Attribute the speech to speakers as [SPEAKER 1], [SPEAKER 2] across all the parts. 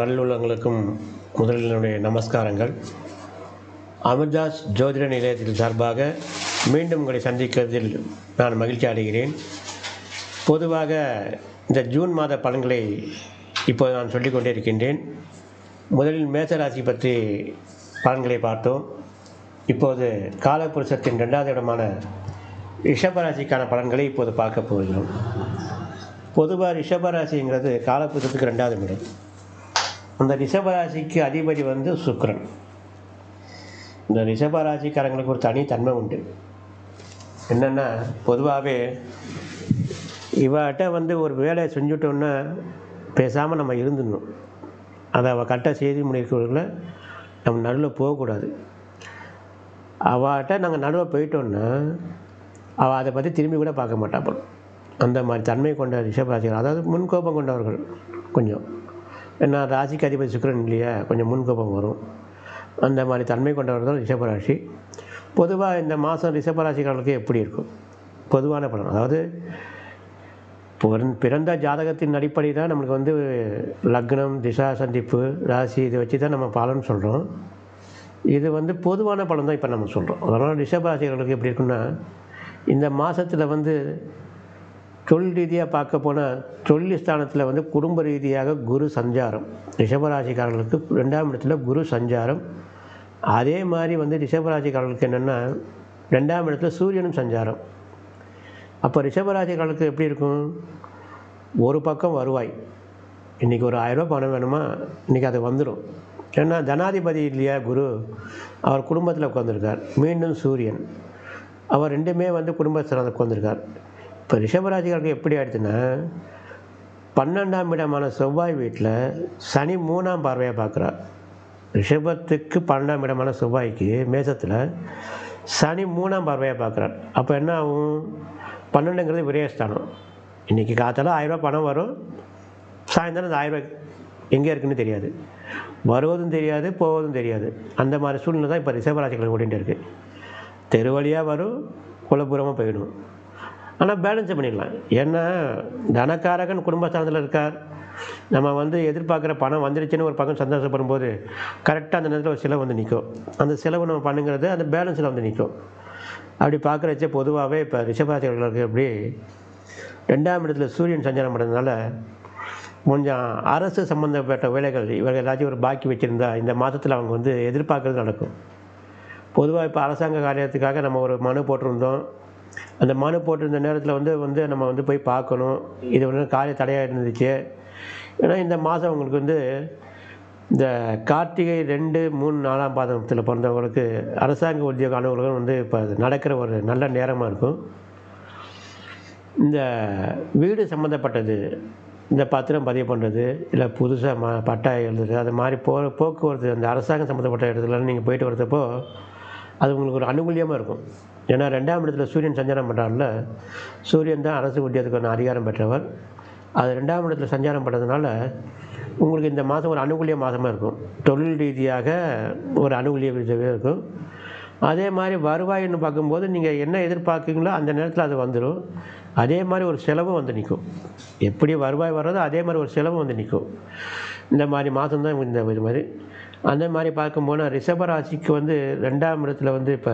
[SPEAKER 1] நல்லுள்ளங்களுக்கும் முதலினுடைய நமஸ்காரங்கள் அமிர்தாஸ் ஜோதிட நிலையத்தின் சார்பாக மீண்டும் உங்களை சந்திக்கிறதில் நான் மகிழ்ச்சி அடைகிறேன் பொதுவாக இந்த ஜூன் மாத பலன்களை இப்போது நான் சொல்லிக்கொண்டே இருக்கின்றேன் முதலில் மேசராசி பற்றி பலன்களை பார்த்தோம் இப்போது காலபுருஷத்தின் ரெண்டாவது இடமான ரிஷபராசிக்கான பலன்களை இப்போது பார்க்க போகிறோம் பொதுவாக ரிஷபராசிங்கிறது காலபுருஷத்துக்கு ரெண்டாவது இடம் அந்த ரிஷபராசிக்கு அதிபதி வந்து சுக்கரன் இந்த ரிஷபராசிக்காரங்களுக்கு ஒரு தனி தன்மை உண்டு என்னென்னா பொதுவாகவே இவாட்ட வந்து ஒரு வேலையை செஞ்சுட்டோன்னா பேசாமல் நம்ம இருந்துடணும் அதை அவள் கரெக்டாக செய்தி முடிக்கிறவர்கள நம்ம நடுவில் போகக்கூடாது அவட்ட நாங்கள் நடுவில் போயிட்டோன்னா அவள் அதை பற்றி திரும்பி கூட பார்க்க மாட்டாப்போம் அந்த மாதிரி தன்மை கொண்ட ரிஷபராசிகள் அதாவது முன்கோபம் கொண்டவர்கள் கொஞ்சம் ஏன்னா ராசிக்கு அதிபதி சுக்கரன் இல்லையா கொஞ்சம் முன்கோபம் வரும் அந்த மாதிரி தன்மை கொண்டவர் தான் ரிஷபராசி பொதுவாக இந்த மாதம் ரிஷபராசிக்காரர்களுக்கு எப்படி இருக்கும் பொதுவான பலன் அதாவது பிறந்த ஜாதகத்தின் அடிப்படை தான் நம்மளுக்கு வந்து லக்னம் திசா சந்திப்பு ராசி இதை வச்சு தான் நம்ம பலன் சொல்கிறோம் இது வந்து பொதுவான பலன் தான் இப்போ நம்ம சொல்கிறோம் அதனால் ரிஷபராசிகளுக்கு எப்படி இருக்குன்னா இந்த மாதத்தில் வந்து தொழில் ரீதியாக பார்க்க போனால் தொழில் ஸ்தானத்தில் வந்து குடும்ப ரீதியாக குரு சஞ்சாரம் ரிஷபராசிக்காரர்களுக்கு ரெண்டாம் இடத்துல குரு சஞ்சாரம் அதே மாதிரி வந்து ரிஷபராசிக்காரர்களுக்கு என்னென்னா ரெண்டாம் இடத்துல சூரியனும் சஞ்சாரம் அப்போ ரிஷபராசிக்காரர்களுக்கு எப்படி இருக்கும் ஒரு பக்கம் வருவாய் இன்றைக்கி ஒரு ரூபா பணம் வேணுமா இன்றைக்கி அது வந்துடும் ஏன்னா ஜனாதிபதி இல்லையா குரு அவர் குடும்பத்தில் உட்காந்துருக்கார் மீண்டும் சூரியன் அவர் ரெண்டுமே வந்து குடும்பத்தில் உட்காந்துருக்கார் இப்போ ரிஷபராசிகளுக்கு எப்படி ஆயிடுச்சுன்னா பன்னெண்டாம் இடமான செவ்வாய் வீட்டில் சனி மூணாம் பார்வையாக பார்க்குறா ரிஷபத்துக்கு பன்னெண்டாம் இடமான செவ்வாய்க்கு மேசத்தில் சனி மூணாம் பார்வையாக பார்க்குறார் அப்போ என்ன ஆகும் பன்னெண்டுங்கிறது விரயஸ்தானம் இன்றைக்கி காத்தால ஆயிரரூபா பணம் வரும் சாயந்தரம் அந்த ஆயிரரூபா எங்கே இருக்குன்னு தெரியாது வருவதும் தெரியாது போவதும் தெரியாது அந்த மாதிரி சூழ்நிலை தான் இப்போ ரிஷபராசிகளுக்கு ஓடிட்டு இருக்குது தெருவழியாக வரும் குலபுரமாக போயிடும் ஆனால் பேலன்ஸை பண்ணிடலாம் ஏன்னா தனக்காரகன் குடும்பஸ்தானத்தில் இருக்கார் நம்ம வந்து எதிர்பார்க்குற பணம் வந்துருச்சுன்னு ஒரு பக்கம் சந்தோஷப்படும் போது கரெக்டாக அந்த நேரத்தில் ஒரு செலவு வந்து நிற்கும் அந்த செலவு நம்ம பண்ணுங்கிறது அந்த பேலன்ஸில் வந்து நிற்கும் அப்படி பார்க்குறச்சே பொதுவாகவே இப்போ ரிஷபராசிகளுக்கு அப்படி ரெண்டாம் இடத்துல சூரியன் சஞ்சாரம் பண்ணுறதுனால கொஞ்சம் அரசு சம்மந்தப்பட்ட வேலைகள் இவர்கள் ஏதாச்சும் ஒரு பாக்கி வச்சுருந்தா இந்த மாதத்தில் அவங்க வந்து எதிர்பார்க்குறது நடக்கும் பொதுவாக இப்போ அரசாங்க காரியத்துக்காக நம்ம ஒரு மனு போட்டிருந்தோம் அந்த மனு போட்டிருந்த நேரத்தில் வந்து வந்து நம்ம வந்து போய் பார்க்கணும் இது வந்து காலை தடையாக இருந்துச்சு ஏன்னா இந்த மாதம் உங்களுக்கு வந்து இந்த கார்த்திகை ரெண்டு மூணு நாலாம் பாதத்தில் பிறந்தவங்களுக்கு அரசாங்க உத்தியோக அலுவலகம் வந்து இப்போ நடக்கிற ஒரு நல்ல நேரமாக இருக்கும் இந்த வீடு சம்மந்தப்பட்டது இந்த பத்திரம் பதிவு பண்ணுறது இல்லை புதுசாக ம பட்டா எழுதுறது அது மாதிரி போ போக்குவரத்து அந்த அரசாங்கம் சம்மந்தப்பட்ட இடத்துல நீங்கள் போயிட்டு வரதப்போ அது உங்களுக்கு ஒரு அனுகூலியமாக இருக்கும் ஏன்னா ரெண்டாம் இடத்துல சூரியன் சஞ்சாரம் பண்ணுறாருல சூரியன் தான் அரசு ஊட்டியதுக்கான அதிகாரம் பெற்றவர் அது ரெண்டாம் இடத்துல சஞ்சாரம் பண்ணுறதுனால உங்களுக்கு இந்த மாதம் ஒரு அனுகூலிய மாதமாக இருக்கும் தொழில் ரீதியாக ஒரு அனுகூலிய இருக்கும் அதே மாதிரி வருவாயின்னு பார்க்கும்போது நீங்கள் என்ன எதிர்பார்க்குறீங்களோ அந்த நேரத்தில் அது வந்துடும் அதே மாதிரி ஒரு செலவும் வந்து நிற்கும் எப்படி வருவாய் வர்றதோ அதே மாதிரி ஒரு செலவும் வந்து நிற்கும் இந்த மாதிரி மாதம் தான் இந்த மாதிரி அந்த மாதிரி பார்க்கும் போனால் ரிஷபராசிக்கு வந்து ரெண்டாம் இடத்துல வந்து இப்போ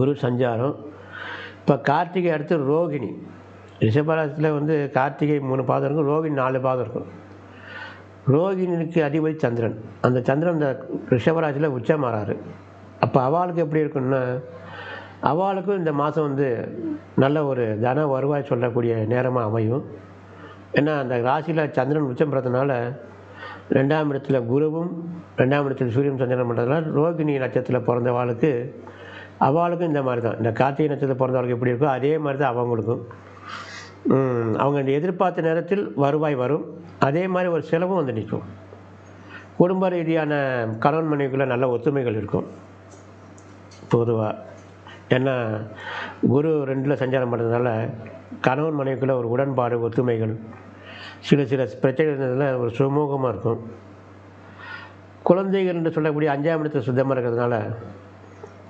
[SPEAKER 1] குரு சஞ்சாரம் இப்போ கார்த்திகை அடுத்து ரோகிணி ரிஷபராசத்தில் வந்து கார்த்திகை மூணு பாதம் இருக்கும் ரோகிணி நாலு பாதம் இருக்கும் ரோகிணினுக்கு அதிபதி சந்திரன் அந்த சந்திரன் அந்த ரிஷபராசியில் மாறாரு அப்போ அவளுக்கு எப்படி இருக்குன்னா அவளுக்கும் இந்த மாதம் வந்து நல்ல ஒரு தன வருவாய் சொல்லக்கூடிய நேரமாக அமையும் ஏன்னா அந்த ராசியில் சந்திரன் உச்சம் பெறதுனால ரெண்டாம் இடத்துல குருவும் ரெண்டாம் இடத்தில் சூரியன் சந்திரன் பண்ணுறதுனால ரோகிணி நட்சத்திரத்தில் பிறந்த வாழ்க்கை அவளுக்கும் இந்த மாதிரி தான் இந்த கார்த்திகை நட்சத்திரம் பிறந்தவர்களுக்கு எப்படி இருக்கோ அதே மாதிரி தான் அவங்களுக்கும் அவங்க எதிர்பார்த்த நேரத்தில் வருவாய் வரும் அதே மாதிரி ஒரு செலவும் வந்து நிற்கும் குடும்ப ரீதியான கணவன் மனைவிக்குள்ளே நல்ல ஒத்துமைகள் இருக்கும் பொதுவாக ஏன்னா குரு ரெண்டில் சஞ்சாரம் பண்ணுறதுனால கணவன் மனைவிக்குள்ளே ஒரு உடன்பாடு ஒத்துமைகள் சில சில பிரச்சனைகள் இருந்ததுல ஒரு சுமூகமாக இருக்கும் குழந்தைகள் என்று சொல்லக்கூடிய அஞ்சாம் இடத்துல சுத்தமாக இருக்கிறதுனால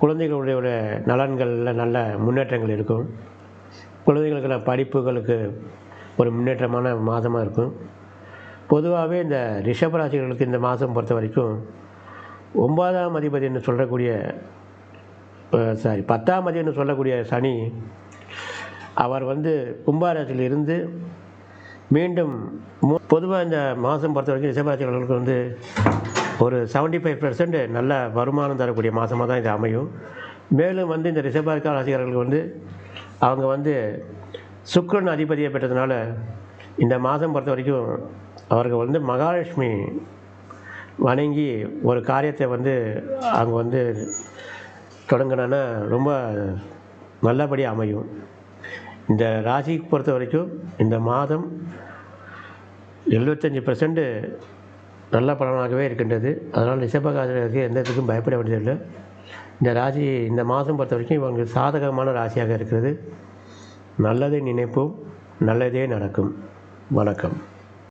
[SPEAKER 1] குழந்தைகளுடைய ஒரு நலன்களில் நல்ல முன்னேற்றங்கள் இருக்கும் குழந்தைகளுக்கான படிப்புகளுக்கு ஒரு முன்னேற்றமான மாதமாக இருக்கும் பொதுவாகவே இந்த ரிஷபராசிகளுக்கு இந்த மாதம் பொறுத்த வரைக்கும் ஒன்பதாம் அதிபதினு சொல்லக்கூடிய சாரி பத்தாம் அதிபதினு சொல்லக்கூடிய சனி அவர் வந்து கும்பாராசியில் இருந்து மீண்டும் பொதுவாக இந்த மாதம் பொறுத்த வரைக்கும் ரிஷபராசிகளுக்கு வந்து ஒரு செவன்ட்டி ஃபைவ் பெர்சன்ட் நல்ல வருமானம் தரக்கூடிய மாதமாக தான் இது அமையும் மேலும் வந்து இந்த ரிஷபாரிக்கா ராசிக்காரர்களுக்கு வந்து அவங்க வந்து சுக்கரன் அதிபதியை பெற்றதுனால இந்த மாதம் பொறுத்த வரைக்கும் அவர்கள் வந்து மகாலட்சுமி வணங்கி ஒரு காரியத்தை வந்து அவங்க வந்து தொடங்கினோன்னா ரொம்ப நல்லபடியாக அமையும் இந்த ராசிக்கு பொறுத்த வரைக்கும் இந்த மாதம் எழுபத்தஞ்சி பர்சன்ட்டு நல்ல பலனாகவே இருக்கின்றது அதனால் ரிஷபராசினருக்கு எந்த இதுக்கும் பயப்பட வேண்டியதில்லை இந்த ராசி இந்த மாதம் பொறுத்த வரைக்கும் இவங்க சாதகமான ராசியாக இருக்கிறது நல்லதை நினைப்போம் நல்லதே நடக்கும் வணக்கம்